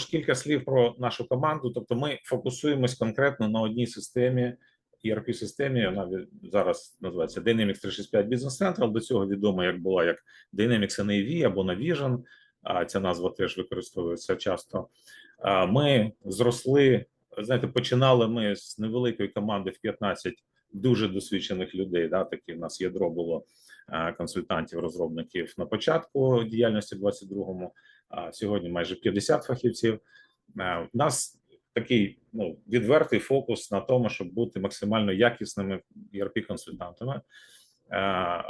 також кілька слів про нашу команду. Тобто, ми фокусуємось конкретно на одній системі. erp системі вона зараз називається Dynamics 365 Business Central. До цього відомо як була як Dynamics NAV або Navision. А ця назва теж використовується часто. Ми зросли. Знаєте, починали ми з невеликої команди в 15 дуже досвідчених людей. Да, такі в нас ядро було консультантів, розробників на початку діяльності в 22-му. Сьогодні майже 50 фахівців. У нас такий ну відвертий фокус на тому, щоб бути максимально якісними erp консультантами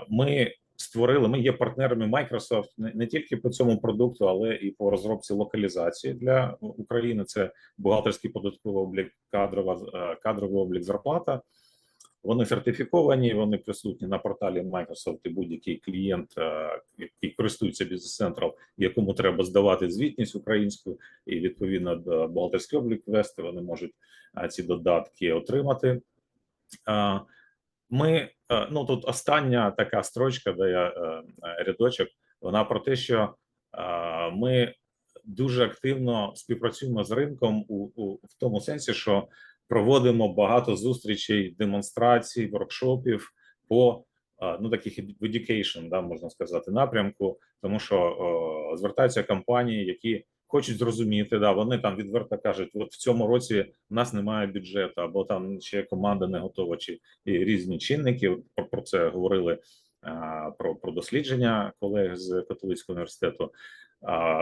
Ми створили. Ми є партнерами Microsoft не, не тільки по цьому продукту, але і по розробці локалізації для України. Це бухгалтерський податковий облік, кадрова кадровий облік зарплата. Вони сертифіковані, вони присутні на порталі Microsoft і будь-який клієнт, е, який користується Central, якому треба здавати звітність українською, і відповідно до бухгалтерський облік вести, вони можуть е, ці додатки отримати. Е, Ми е, ну тут остання така строчка, де я е, рядочок, вона про те, що е, ми дуже активно співпрацюємо з ринком у, у в тому сенсі, що проводимо багато зустрічей, демонстрацій, воркшопів по ну таких education, да, можна сказати, напрямку, тому що о, звертаються компанії, які хочуть зрозуміти, да, вони там відверто кажуть, от в цьому році в нас немає бюджету, або там ще команда не готова, чи і різні чинники. Про, це говорили про, про дослідження колег з католицького університету.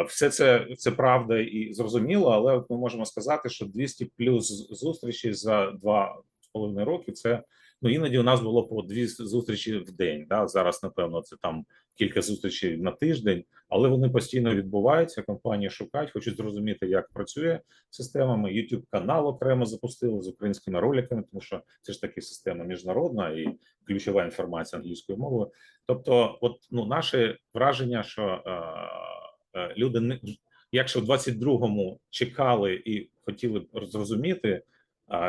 Все це це правда і зрозуміло, але от ми можемо сказати, що 200 плюс зустрічей за два з половиною роки. Це ну іноді у нас було по дві зустрічі в день. Да? Зараз напевно це там кілька зустрічей на тиждень, але вони постійно відбуваються. Компанії шукають, хочуть зрозуміти, як працює система. Ми youtube канал окремо запустили з українськими роликами, тому що це ж таки система міжнародна і ключова інформація англійською мовою. Тобто, от ну наше враження, що. Е, люди не якщо в 22-му чекали і хотіли б зрозуміти,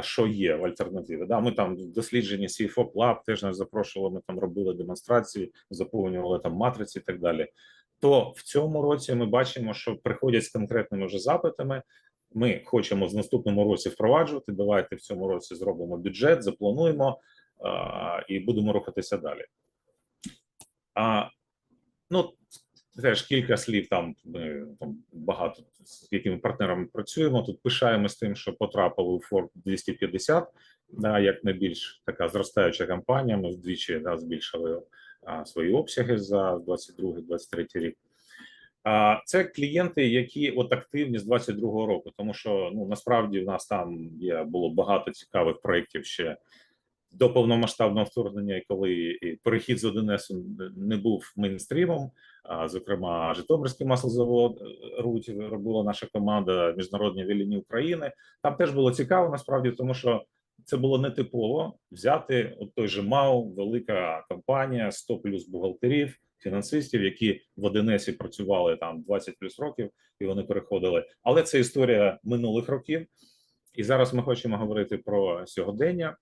що є в альтернативі. Да, ми там в дослідженні CFO Lab теж нас запрошували. Ми там робили демонстрації, заповнювали там матриці і так далі. То в цьому році ми бачимо, що приходять з конкретними вже запитами. Ми хочемо в наступному році впроваджувати. Давайте в цьому році зробимо бюджет, заплануємо а, і будемо рухатися далі. А, Ну теж кілька слів. Там ми там багато з якими партнерами працюємо. Тут пишаємось тим, що потрапили у Форб 250, да, як найбільш така зростаюча компанія. Ми вдвічі да, збільшили свої обсяги за 22-23 рік. А це клієнти, які от активні з 22-го року, тому що ну насправді в нас там є було багато цікавих проєктів ще до повномасштабного вторгнення, і коли перехід з 1С не був мейнстрімом. А зокрема, Житомирський маслозавод е, Руть робила наша команда міжнародні віліні України. Там теж було цікаво насправді, тому що це було нетипово взяти от той же МАУ, велика компанія, 100 плюс бухгалтерів, фінансистів, які в 1С працювали там 20 плюс років, і вони переходили. Але це історія минулих років. І зараз ми хочемо говорити про сьогодення.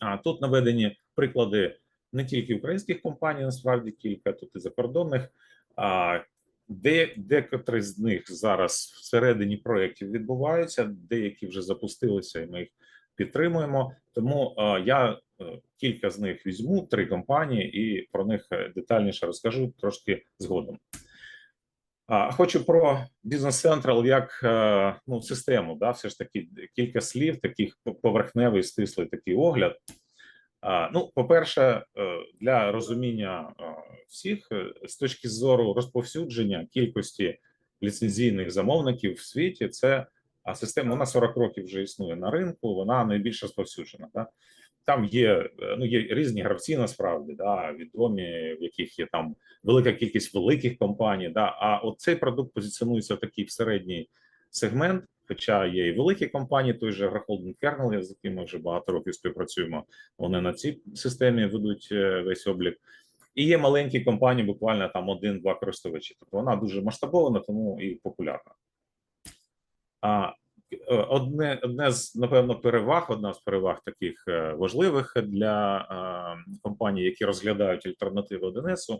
А тут наведені приклади не тільки українських компаній, насправді кілька тут і закордонних. А де декотрі з них зараз всередині проєктів відбуваються, деякі вже запустилися, і ми їх підтримуємо. Тому а, я е, кілька з них візьму, три компанії, і про них е, детальніше розкажу трошки згодом. Хочу про Business Central як е, ну систему. Да, все ж таки кілька слів, таких поверхневий стислий такий огляд. Ну, по-перше, е, для розуміння е, всіх з точки зору розповсюдження кількості ліцензійних замовників в світі, це система вона 40 років вже існує на ринку. Вона найбільш розповсюджена. Да? Там є ну є різні гравці, насправді да відомі, в яких є там велика кількість великих компаній. Да, а от цей продукт позиціонується в такий в середній сегмент. Хоча є і великі компанії, той же Агрохолдинг Kernel, з якими ми вже багато років співпрацюємо. Вони на цій системі ведуть е, весь облік. І є маленькі компанії, буквально там один-два користувачі. Тобто вона дуже масштабована, тому і популярна. А е, одне одне з напевно переваг, одна з переваг таких е, важливих для компаній, які розглядають альтернативи 1С,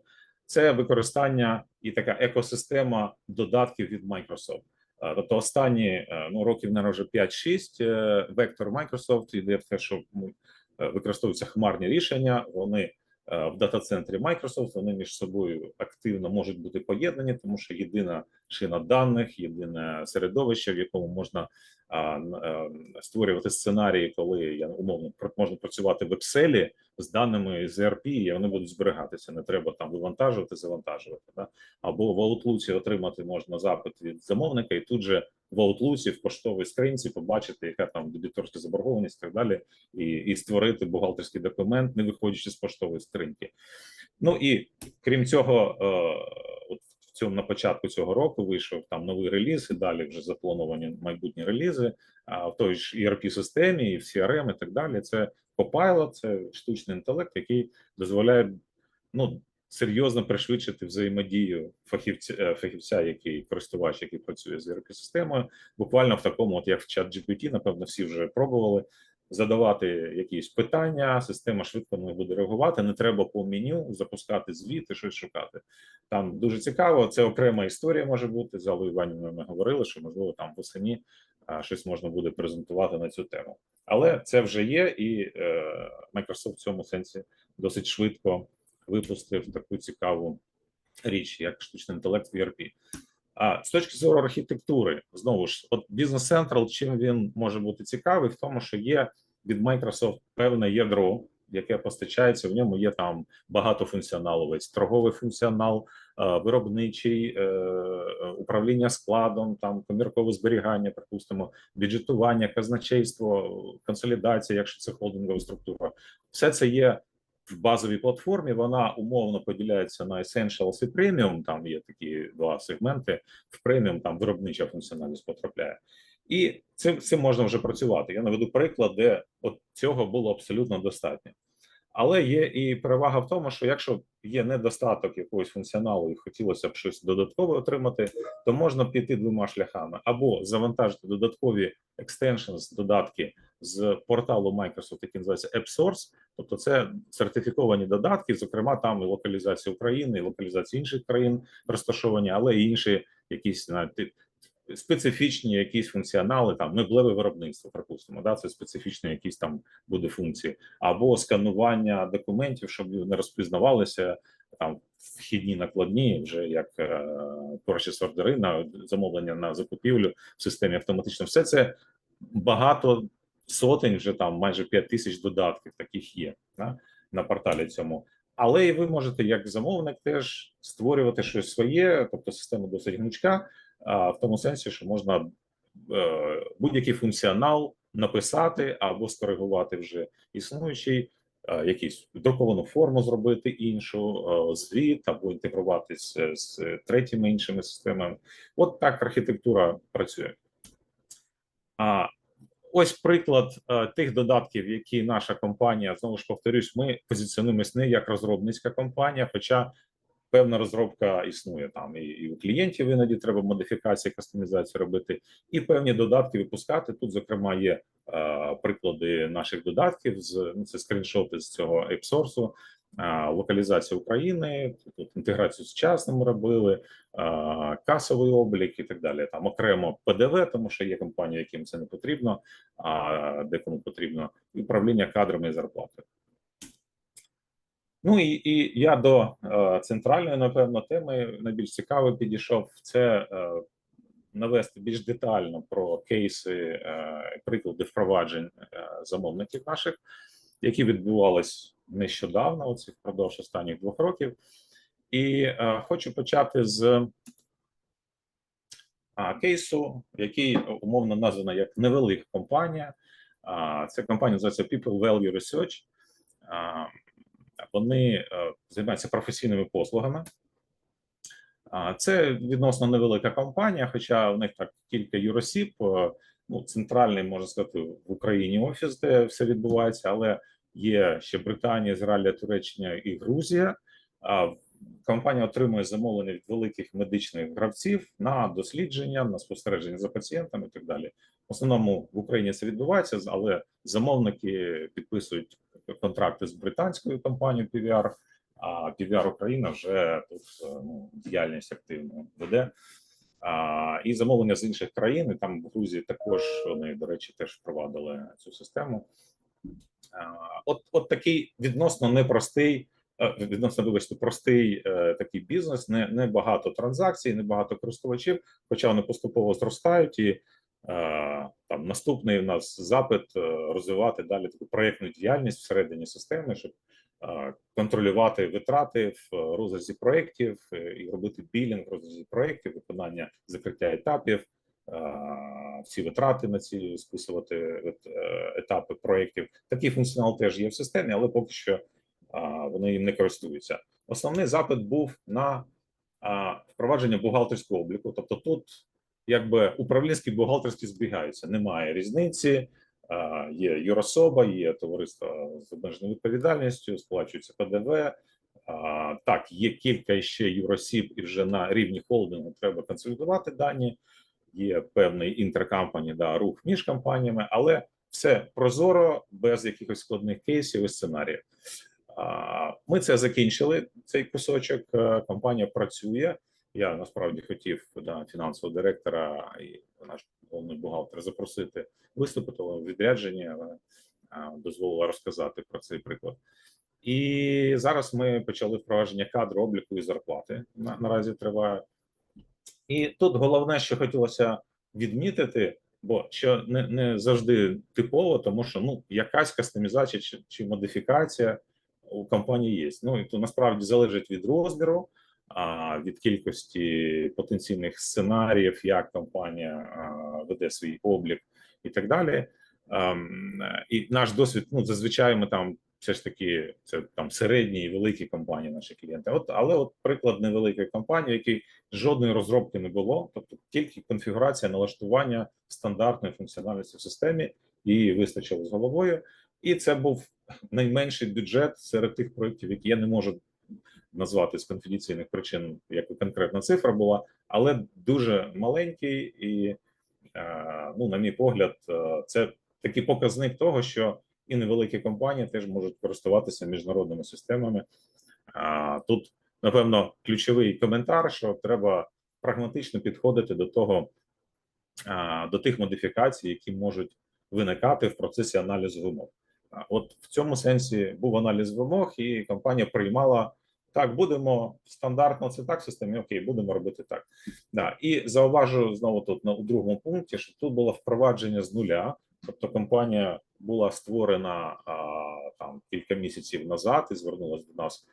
це використання і така екосистема додатків від Microsoft. Е, Тобто останні е, ну, років, наверное, вже 5-6 е, вектор Microsoft йде в те, що е, використовуються хмарні рішення. Вони е, в дата-центрі Microsoft, вони між собою активно можуть бути поєднані, тому що єдина шина даних, єдине середовище, в якому можна е, створювати сценарії, коли я умовно можна працювати в Excel з даними з ERP, і вони будуть зберігатися. Не треба там вивантажувати, завантажувати. Да? Або в Outlook отримати можна запит від замовника, і тут же в Outlook, в поштовій скринці побачити, яка там дебіторська заборгованість і так далі, і, і створити бухгалтерський документ, не виходячи з поштової скриньки. Ну і крім цього, е, от цьому на початку цього року вийшов там новий реліз, і далі вже заплановані майбутні релізи. А в той ж erp системі і в CRM і так далі. Це Copilot, це штучний інтелект, який дозволяє ну серйозно пришвидшити взаємодію фахівця, е, фахівця, який користувач, який працює з erp системою буквально в такому, от як в чат GPT, напевно, всі вже пробували задавати якісь питання. Система швидко них буде реагувати. Не треба по меню запускати звіти, щось шукати. Там дуже цікаво. Це окрема історія може бути. З Аллою Іванівною ми говорили, що можливо там восені щось можна буде презентувати на цю тему. Але це вже є, і е, Microsoft в цьому сенсі досить швидко випустив таку цікаву річ, як штучний інтелект в ERP. А з точки зору архітектури, знову ж, от Business Central, чим він може бути цікавий, в тому, що є від Microsoft певне ядро, яке постачається. В ньому є там багато функціоналу, весь торговий функціонал, виробничий е, управління складом, там коміркове зберігання, припустимо, бюджетування, казначейство, консолідація, якщо це холдингова структура, все це є в базовій платформі. Вона умовно поділяється на Essentials і Premium, Там є такі два сегменти. В Premium там виробнича функціональність потрапляє, і цим цим можна вже працювати. Я наведу приклад, де от цього було абсолютно достатньо. Але є і перевага в тому, що якщо є недостаток якогось функціоналу і хотілося б щось додаткове отримати, то можна піти двома шляхами: або завантажити додаткові extensions, додатки з порталу Microsoft, який називається AppSource, тобто це сертифіковані додатки, зокрема там і локалізація України, і локалізація інших країн розташовані, але і інші якісь навіть специфічні якісь функціонали, там меблеве виробництво, припустимо, да, це специфічні якісь там буде функції, або сканування документів, щоб не розпізнавалися там вхідні накладні, вже як е, purchase ордери на замовлення на закупівлю в системі автоматично. Все це багато сотень, вже там майже 5 тисяч додатків таких є да, на порталі цьому. Але і ви можете, як замовник, теж створювати щось своє, тобто система досить гнучка, а, в тому сенсі, що можна е, будь-який функціонал написати або скоригувати вже існуючий, е, якийсь друковану форму зробити іншу, е, звіт або інтегруватися з третіми іншими системами. От так архітектура працює. А ось приклад е, тих додатків, які наша компанія знову ж повторюсь, ми позиціонуємось не як розробницька компанія, хоча певна розробка існує там, і, і у клієнтів іноді треба модифікації, кастомізацію робити, і певні додатки випускати. Тут, зокрема, є е, приклади наших додатків з ну, це скріншоти з цього AppSource, е, локалізація України, тут інтеграцію з часним робили, касовий облік і так далі. Там окремо ПДВ, тому що є компанії, яким це не потрібно, а декому потрібно управління кадрами і зарплатою. Ну і, і я до е, центральної, напевно, теми найбільш цікаво підійшов. Це е, навести більш детально про кейси, е, приклади впроваджень замовників наших, які відбувались нещодавно, оці впродовж останніх двох років. І е, хочу почати з а, кейсу, який умовно названо як невелика компанія. А, Ця компанія називається People Value Research. А, Вони е, займаються професійними послугами. А, Це відносно невелика компанія, хоча в них так кілька юросіб. е, Ну, центральний можна сказати в Україні офіс, де все відбувається, але є ще Британія, Ізраїль, Туреччина і Грузія. Компанія отримує замовлення від великих медичних гравців на дослідження, на спостереження за пацієнтами і так далі. В основному в Україні це відбувається, але замовники підписують контракти з британською компанією PVR, а PVR Україна вже тут е, ну, діяльність активно веде. А, і замовлення з інших країн. І там в Грузії також вони, до речі, теж впровадили цю систему. От, от такий відносно непростий, е, відносно вибачте, простий е, такий бізнес, не, не багато транзакцій, не багато користувачів, хоча вони поступово зростають і. е, Там наступний у нас запит розвивати далі таку проєктну діяльність всередині системи, щоб контролювати витрати в розрізі проєктів і робити білінг в розрізі проєктів, виконання закриття етапів, всі витрати на ці списувати е, етапи проєктів. Такий функціонал теж є в системі, але поки що е, вони їм не користуються. Основний запит був на е, впровадження бухгалтерського обліку. Тобто, тут якби управлінські бухгалтерські збігаються, немає різниці. Е, Є юрособа, є товариство з обмеженою відповідальністю, сплачується ПДВ. Е, Так, є кілька ще юросіб, і вже на рівні холдингу треба консолідувати дані. Є певний інтеркампані, да, рух між компаніями, але все прозоро, без якихось складних кейсів і сценаріїв. Ми це закінчили. Цей кусочок. Е, Компанія працює. Я насправді хотів да, фінансового директора і наш головний бухгалтер запросити виступити але відрядження, але дозволила розказати про цей приклад. І зараз ми почали впровадження кадру обліку і зарплати. На, наразі триває. І тут головне, що хотілося відмітити, бо що не, не завжди типово, тому що ну якась кастомізація чи, чи модифікація у компанії є. Ну і то насправді залежить від розміру, а від кількості потенційних сценаріїв, як компанія веде свій облік і так далі. Ем, і наш досвід, ну зазвичай ми там все ж таки це там середні і великі компанії, наші клієнти. От але от приклад невеликої компанії, якій жодної розробки не було, тобто тільки конфігурація налаштування стандартної функціональності в системі, її вистачило з головою, і це був найменший бюджет серед тих проєктів, які я не можу назвати з конфіденційних причин, яка конкретна цифра була, але дуже маленький, і е, ну, на мій погляд, е, це такий показник того, що і невеликі компанії теж можуть користуватися міжнародними системами. А тут, напевно, ключовий коментар, що треба прагматично підходити до того, а, до тих модифікацій, які можуть виникати в процесі аналізу вимог. А, От в цьому сенсі був аналіз вимог, і компанія приймала так, будемо стандартно це так системі. Окей, будемо робити так. Да. І зауважу знову тут на у другому пункті, що тут було впровадження з нуля, тобто компанія була створена а, там кілька місяців назад і звернулася до нас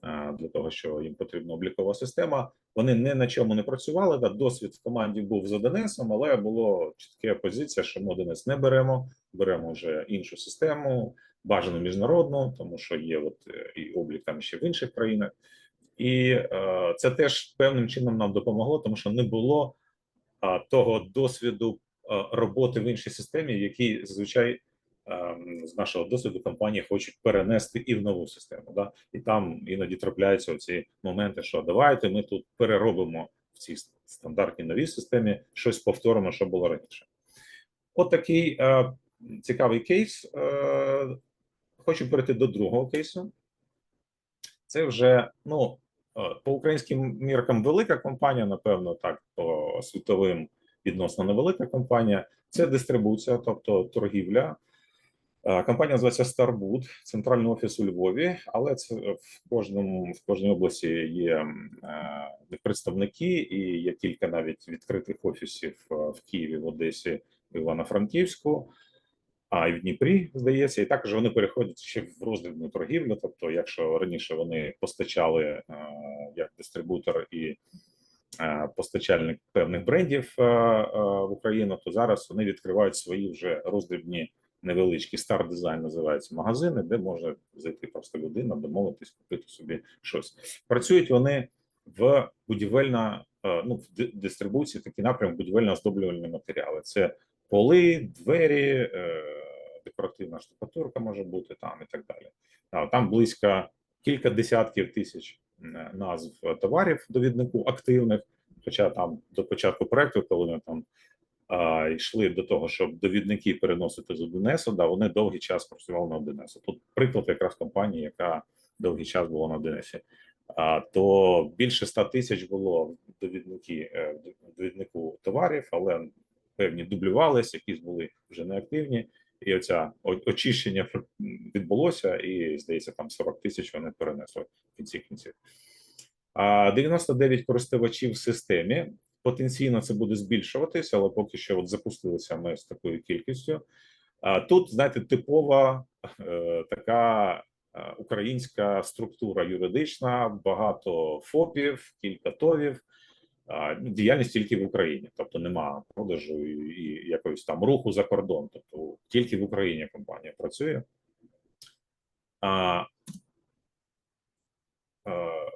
а, для того, що їм потрібна облікова система. Вони не на чому не працювали. Да, досвід в команді був з 1С, але було чітка позиція, що ми 1С не беремо, беремо вже іншу систему, бажану міжнародну, тому що є от е, і облік там ще в інших країнах. І е, це теж певним чином нам допомогло, тому що не було того досвіду е, роботи в іншій системі, який зазвичай ем, з нашого досвіду компанії хочуть перенести і в нову систему. Да? І там іноді трапляються ці моменти, що давайте ми тут переробимо в цій стандартній новій системі щось повторимо, що було раніше. От такий е, цікавий кейс. Е, хочу перейти до другого кейсу. Це вже ну е, по українським міркам велика компанія, напевно, так по світовим відносно невелика компанія. Це дистрибуція, тобто торгівля. Е, Компанія називається Starboot, центральний офіс у Львові, але це в кожному в кожній області є е, представники, і є кілька навіть відкритих офісів е, в Києві, в Одесі, в Івано-Франківську, а і в Дніпрі, здається, і також вони переходять ще в роздрібну торгівлю. Тобто, якщо раніше вони постачали як дистрибутор і постачальник певних брендів е, е, в Україну, то зараз вони відкривають свої вже роздрібні невеличкі стар дизайн називаються магазини, де може зайти просто людина, домовитись, купити собі щось. Працюють вони в будівельна, е, ну в дистрибуції, такий напрям будівельно оздоблювальні матеріали. Це поли, двері, е, декоративна штукатурка може бути там і так далі. Там близько кілька десятків тисяч е, назв е, товарів довіднику активних. Хоча там до початку проекту, коли ми там а, йшли до того, щоб довідники переносити з 1С, да, вони довгий час працювали на 1С. Тут приклад якраз компанії, яка довгий час була на 1С. а, то більше 100 тисяч було довідники, е, довіднику товарів, але певні дублювалися, якісь були вже неактивні. І оця очищення відбулося, і здається, там 40 тисяч вони перенесли в кінці кінців. А 99 користувачів в системі. Потенційно це буде збільшуватися, але поки що от запустилися ми з такою кількістю. А тут, знаєте, типова е, така е, українська структура юридична, багато ФОПів, кілька ТОВів, діяльність тільки в Україні, тобто нема продажу і, якогось там руху за кордон. Тобто тільки в Україні компанія працює. А, е,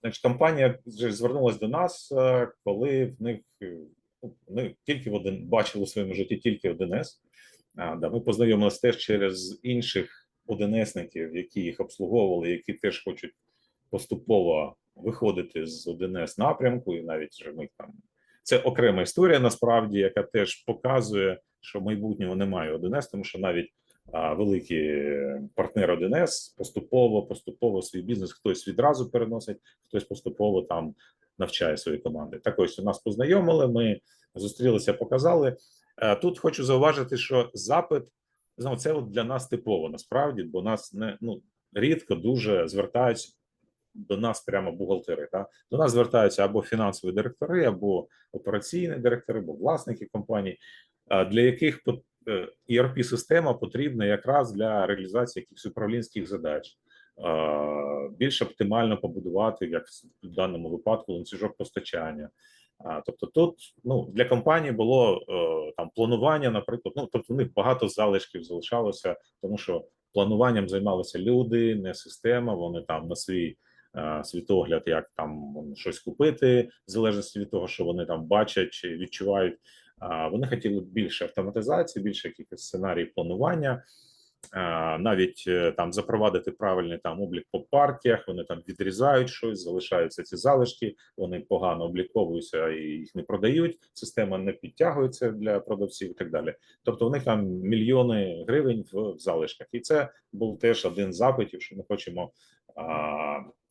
Значить, компанія звернулася до нас, е, коли в них е, ну, вони тільки в один бачили у своєму житті тільки 1С. А, да, ми познайомилися теж через інших 1С-ників, які їх обслуговували, які теж хочуть поступово виходити з 1С напрямку, і навіть ми там. Це окрема історія, насправді, яка теж показує, що майбутнього немає 1С, тому що навіть а, великі партнери 1С поступово, поступово свій бізнес хтось відразу переносить, хтось поступово там навчає свої команди. Так ось у нас познайомили. Ми зустрілися, показали. Е, Тут хочу зауважити, що запит знову це от для нас типово насправді, бо нас не ну рідко дуже звертаються до нас прямо бухгалтери. Да? До нас звертаються або фінансові директори, або операційні директори, або власники компаній, для яких erp система потрібна якраз для реалізації якихось управлінських задач. Більш оптимально побудувати, як в даному випадку, ланцюжок постачання. Тобто, тут ну для компанії було е, там планування, наприклад, ну тобто, у них багато залишків залишалося, тому що плануванням займалися люди, не система. Вони там на свій е, світогляд, як там щось купити, в залежності від того, що вони там бачать чи відчувають. Вони хотіли більше автоматизації, більше якихось сценаріїв планування. Навіть е, там запровадити правильний там облік по партіях. Вони там відрізають щось, залишаються ці залишки. Вони погано обліковуються і їх не продають. Система не підтягується для продавців і так далі. Тобто, у них там мільйони гривень в залишках, і це був теж один з запитів, що ми хочемо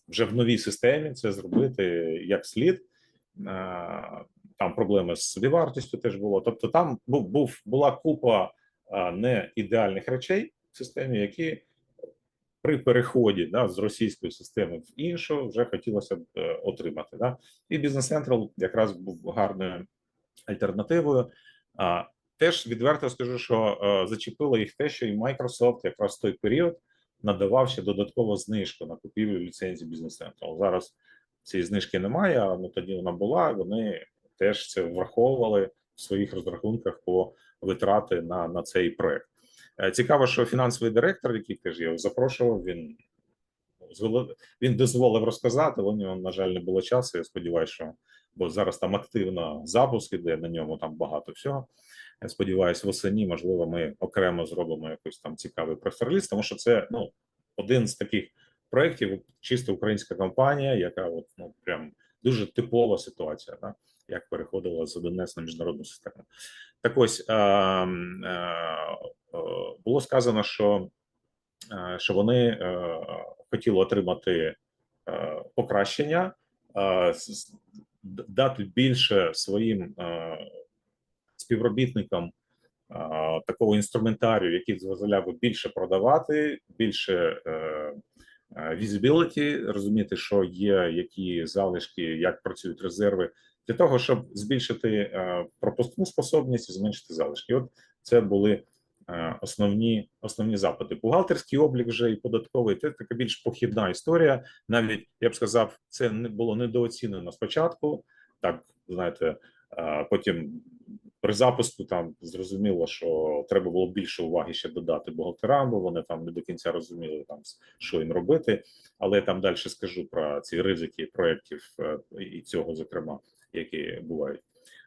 вже в новій системі це зробити як слід. Там проблеми з собівартістю теж було. Тобто, там був, був була купа не ідеальних речей в системі, які при переході да, з російської системи в іншу вже хотілося б е, отримати. Да. І Business Central якраз був гарною альтернативою. Теж відверто скажу, що е, зачепило їх те, що і Microsoft якраз в той період надавав ще додаткову знижку на купівлю ліцензії Business Central. Зараз цієї знижки немає, а ну тоді вона була. Вони теж це враховували в своїх розрахунках по витрати на, на цей проект. Е, Цікаво, що фінансовий директор, який теж я запрошував, він зголо- він дозволив розказати, у нього, на жаль, не було часу. Я сподіваюся, що бо зараз там активно запуск іде на ньому там багато всього. Я сподіваюся, восені, можливо, ми окремо зробимо якийсь там цікавий прес-реліз, тому що це ну один з таких проєктів, чисто українська компанія, яка от ну прям дуже типова ситуація, да? як переходила з 1С на міжнародну систему. Так ось е, е, було сказано, що, що вони е, хотіли отримати е, покращення, е, дати більше своїм е, співробітникам такого інструментарію, який дозволяв би більше продавати, більше е, е, розуміти, що є, які залишки, як працюють резерви, для того, щоб збільшити е, пропускну способність і зменшити залишки. От це були основні основні запити. Бухгалтерський облік вже і податковий це така більш похідна історія. Навіть я б сказав, це не було недооцінено спочатку. Так знаєте, потім при запуску там зрозуміло, що треба було більше уваги ще додати бухгалтерам, бо вони там не до кінця розуміли там що їм робити. Але я там далі скажу про ці ризики проєктів е, і цього, зокрема, які бувають.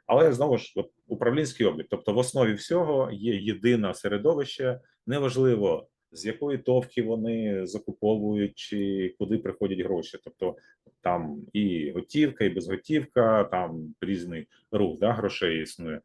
Але знову ж управлінський облік, тобто в основі всього є єдине середовище, неважливо з якої товки вони закуповують чи куди приходять гроші. Тобто там і готівка, і безготівка, там різний рух да, грошей існує.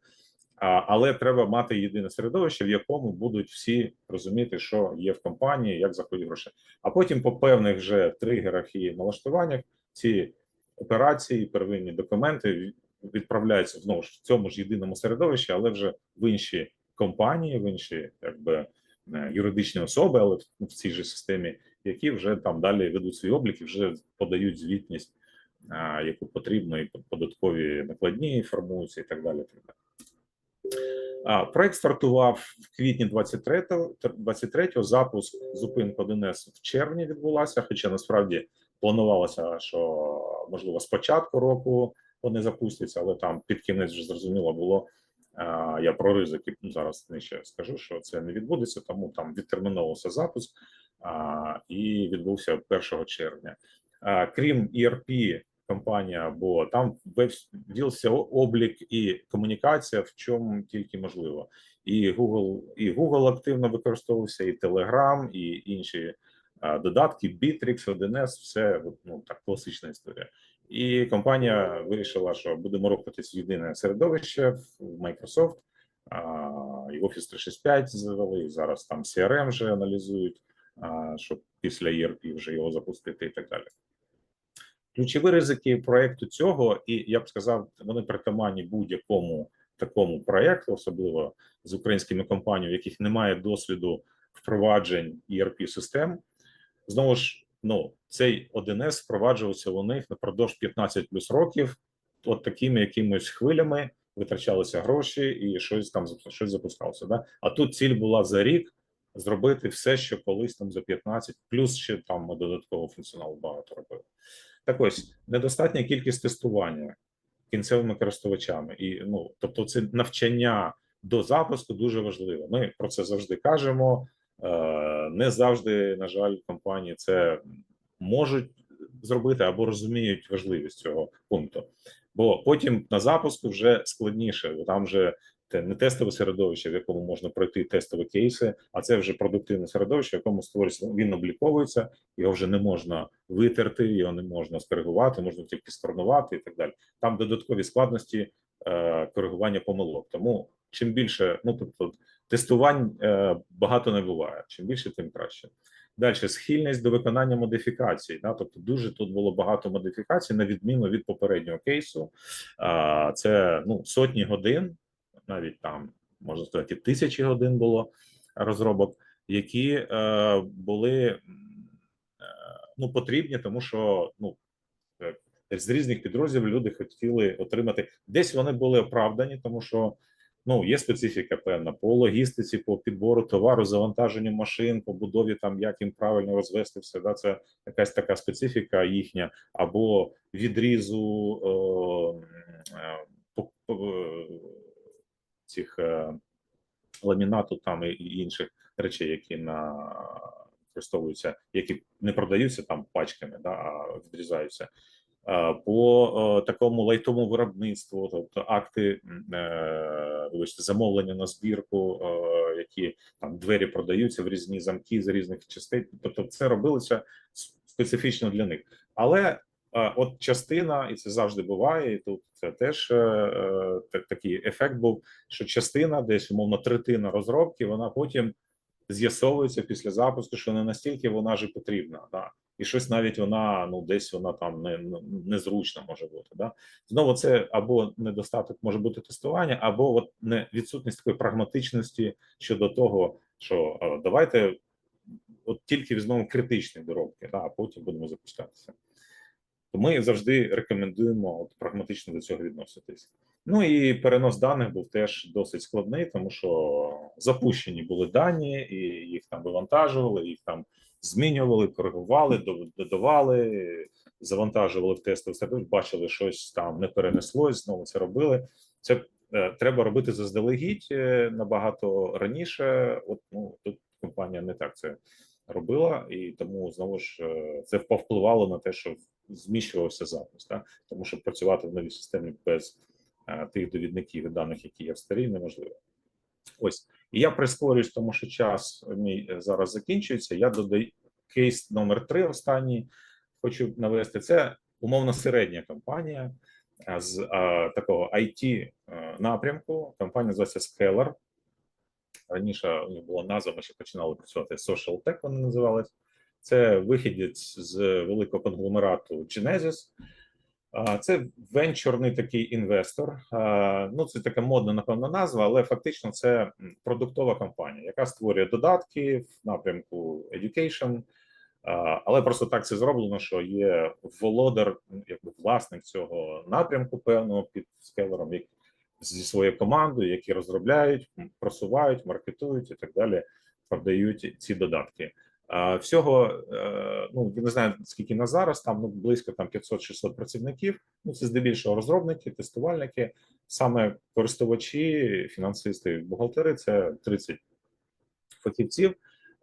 Але треба мати єдине середовище, в якому будуть всі розуміти, що є в компанії, як заходять гроші. А потім по певних вже тригерах і налаштуваннях ці операції, первинні документи відправляються знову ж в цьому ж єдиному середовищі, але вже в інші компанії, в інші якби е, юридичні особи, але в- цій же системі, які вже там далі ведуть свій облік і вже подають звітність, яку потрібно, і податкові накладні формуються, і так далі. Так далі. Проект стартував в квітні 23-го, 23-го, запуск зупинка 1С в червні відбулася, хоча насправді планувалося, що можливо з початку року вони запустяться, але там під кінець вже зрозуміло було. Я про ризики зараз нижче скажу, що це не відбудеться, тому там відтерміновувався запуск і відбувся 1 червня. Крім ERP компанія, бо там весь ввівся облік і комунікація, в чому тільки можливо. І Google, і Google активно використовувався, і Telegram, і інші а, додатки, Bittrex, 1С, все ну так класична історія. І компанія вирішила, що будемо рухатись в єдине середовище в Microsoft. А, і Office 365 завели, зараз там CRM вже аналізують, а, щоб після ERP вже його запустити і так далі. Ключові ризики проекту цього, і я б сказав, вони притаманні будь-якому такому проекту, особливо з українськими компаніями, в яких немає досвіду впроваджень erp систем. Знову ж, ну цей 1С впроваджувався у них напродовж 15 плюс років, от такими якимись хвилями витрачалися гроші і щось там щось запускалося. Да? А тут ціль була за рік зробити все, що колись там за 15, плюс ще там ми додатково функціоналу багато робили. Так ось недостатня кількість тестування кінцевими користувачами, і ну тобто, це навчання до запуску дуже важливо. Ми про це завжди кажемо. Е, Не завжди, на жаль, компанії це можуть зробити або розуміють важливість цього пункту. Бо потім на запуску вже складніше, бо там вже те не тестове середовище, в якому можна пройти тестові кейси, а це вже продуктивне середовище, в якому створюється він обліковується, його вже не можна витерти, його не можна скоригувати, можна тільки сканувати і так далі. Там додаткові складності е, коригування помилок. Тому чим більше, ну тобто тестувань е, багато не буває. Чим більше, тим краще. Далі схильність до виконання модифікацій. Да? Тобто, дуже тут було багато модифікацій, на відміну від попереднього кейсу. А, Це ну сотні годин, навіть там можна сказати, тисячі годин було розробок, які е, були е, ну потрібні, тому що ну е, з різних підрозділів люди хотіли отримати десь вони були оправдані, тому що ну є специфіка певна по логістиці, по підбору товару, завантаженню машин, по будові там як їм правильно розвести все. Да, це якась така специфіка їхня, або відрізу е, е, по, по, е, цих е, ламінату там і, інших речей, які на використовуються, які не продаються там пачками, да, а відрізаються. Е, По е, такому лайтовому виробництву, тобто акти вибачте, замовлення на збірку, які там двері продаються в різні замки з різних частин. Тобто, це робилося специфічно для них. Але от частина, і це завжди буває, і тут це теж е, е, так- такий ефект був, що частина, десь умовно третина розробки, вона потім з'ясовується після запуску, що не настільки вона ж потрібна. Да? І щось навіть вона ну десь вона там не, не незручна може бути. Да? Знову це або недостаток може бути тестування, або от не відсутність такої прагматичності щодо того, що давайте от тільки візьмемо критичні доробки, да, а потім будемо запускатися. То ми завжди рекомендуємо от, прагматично до цього відноситись. Ну і перенос даних був теж досить складний, тому що запущені були дані, і їх там вивантажували, їх там змінювали, коригували, додавали, завантажували в тестовий сервіс, бачили, щось там не перенеслось, знову це робили. Це е, треба робити заздалегідь е, набагато раніше. От ну тут компанія не так це робила, і тому знову ж е, це повпливало на те, що зміщувався запуск, так? тому що працювати в новій системі без е, тих довідників і даних, які є в старій, неможливо. Ось і я прискорююсь, тому що час мій е, зараз закінчується. Я додаю кейс номер три. Останній хочу навести. Це умовно середня компанія. з а, такого IT напрямку. Компанія називається Scalar. Раніше у них була назва, ми ще починали працювати Social Tech, вони називались. Це вихідець з великого конгломерату Genesis. Це венчурний такий інвестор. Ну, це така модна, напевно, назва, але фактично це продуктова компанія, яка створює додатки в напрямку education. Але просто так це зроблено, що є володар, якби власник цього напрямку, певного під скелером, зі своєю командою, які розробляють, просувають, маркетують і так далі, продають ці додатки. Всього, е, ну я не знаю скільки на зараз, там ну близько там 500-600 працівників. Ну це здебільшого розробники, тестувальники, саме користувачі, фінансисти, бухгалтери це 30 фахівців.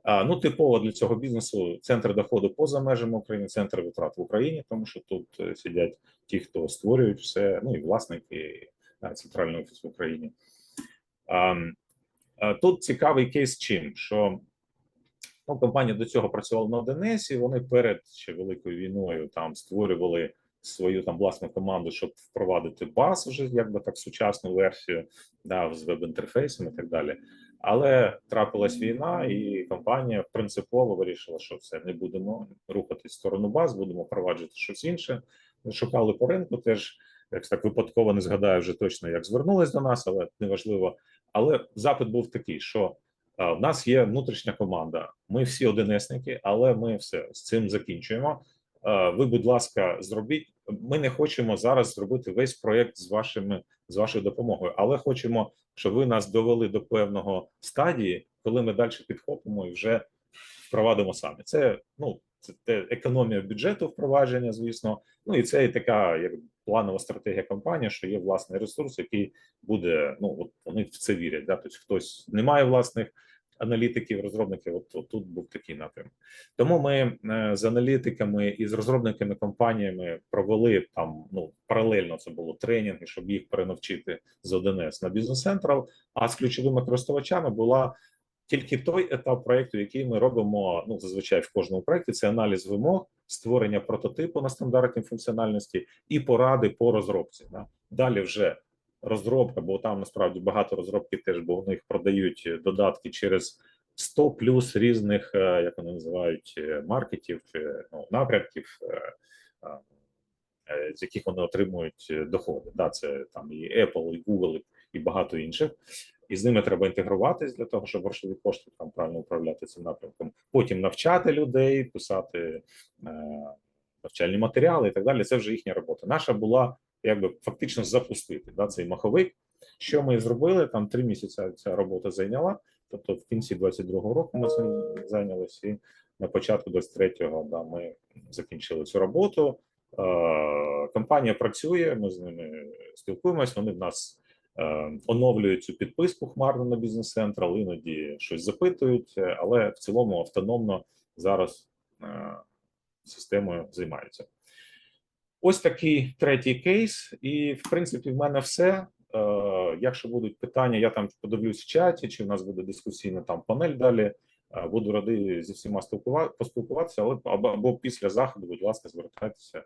Ну, типово для цього бізнесу центр доходу поза межами України, центр витрат в Україні, тому що тут е, сидять ті, хто створюють все, ну і власники центральний офіс в Україні. А, Тут цікавий кейс чим, що ну, компанія до цього працювала на ДНС, і вони перед ще великою війною там створювали свою там власну команду, щоб впровадити баз, вже якби так сучасну версію, да, з веб-інтерфейсом і так далі. Але трапилась війна, і компанія принципово вирішила, що все не будемо рухатись в сторону баз, будемо впроваджувати щось інше. Шукали по ринку, теж як так випадково не згадаю вже точно, як звернулись до нас, але неважливо. Але запит був такий, що в нас є внутрішня команда. Ми всі одинесники, але ми все з цим закінчуємо. Ви, будь ласка, зробіть. Ми не хочемо зараз зробити весь проєкт з вашими з вашою допомогою, але хочемо, щоб ви нас довели до певного стадії, коли ми далі підхопимо і вже впровадимо самі. Це ну це те економія бюджету впровадження, звісно. Ну і це і така як планова стратегія компанії, що є власний ресурс, який буде. Ну от вони в це вірять. Да? Тобто хтось не має власних аналітиків, розробників. От, от тут був такий напрямок. Тому ми е, з аналітиками і з розробниками компаніями провели там ну паралельно це було тренінги, щоб їх перенавчити з 1С на бізнес Central, А з ключовими користувачами була тільки той етап проекту, який ми робимо. Ну зазвичай в кожному проекті це аналіз вимог, створення прототипу на стандартній функціональності і поради по розробці. Да? Далі вже розробка, бо там насправді багато розробки теж, бо в них продають додатки через 100 плюс різних, е, як вони називають, е, маркетів ну, напрямків, е, е, з яких вони отримують е, доходи. Да, це там і Apple, і Google, і багато інших. І з ними треба інтегруватись для того, щоб грошові кошти там правильно управляти цим напрямком. Потім навчати людей, писати е, навчальні матеріали і так далі. Це вже їхня робота. Наша була якби фактично запустити да, цей маховик. Що ми зробили? Там три місяці ця робота зайняла. Тобто, в кінці 22-го року ми цим зайнялися, і на початку 23-го да, ми закінчили цю роботу. Е, компанія працює, ми з ними спілкуємось. Вони в нас оновлюють цю підписку хмарну на бізнес Central, іноді щось запитують, е, але в цілому автономно зараз е, системою займаються. Ось такий третій кейс, і в принципі в мене все. Е, якщо будуть питання, я там подивлюсь в чаті, чи в нас буде дискусійна там панель далі. Е, Буду радий зі всіма спілкува- поспілкуватися, але або після заходу, будь ласка, звертайтеся.